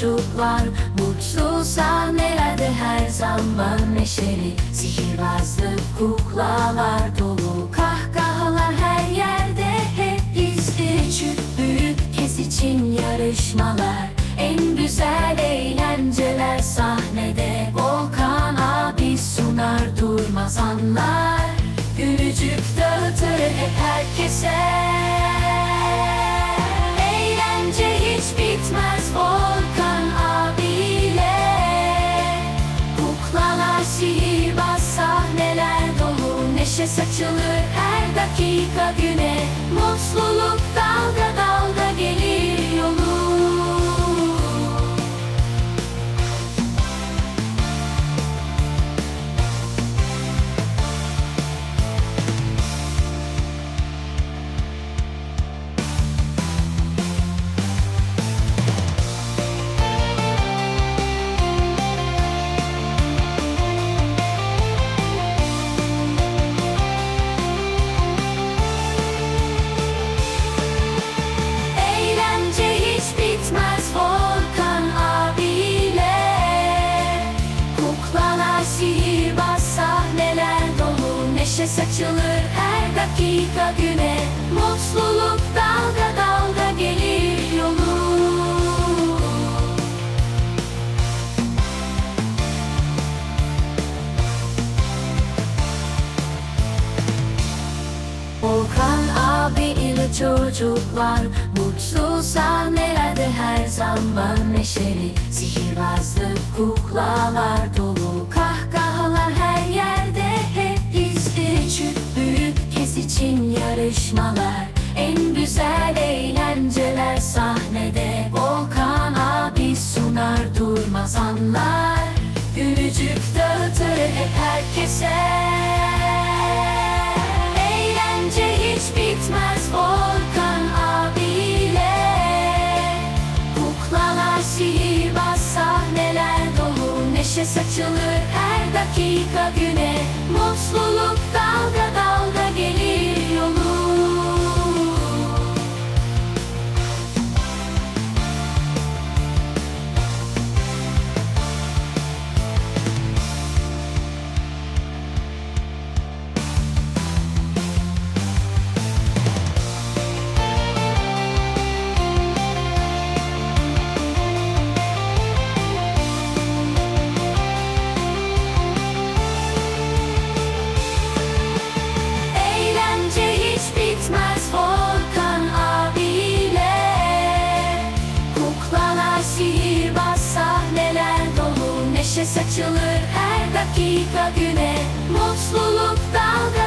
çocuklar. Mutlu sahnelerde her zaman neşeli. Sihirbazlık kuklalar dolu. Kahkahalar her yerde hep bizde Küçük büyük kez için yarışmalar. En güzel eğlenceler sahnede. Volkan abi sunar durmaz anlar saçılır her dakika güne. Mutluluk dakika güne Mutluluk dalga dalga gelir yolu. Volkan abi ile çocuklar Mutlu sahnelerde her zaman neşeli. Sihirbazlık kuklalar dolu Kahkahalar her için yarışmalar En güzel eğlenceler sahnede. Volkan abi sunar durmaz anlar Gülücük dağıtır hep herkese. Eğlence hiç bitmez Volkan abiyle. Kuklalar sihirbaz sahneler dolu Neşe saçılır her dakika güne saçılır her dakika güne. Mutluluk dalga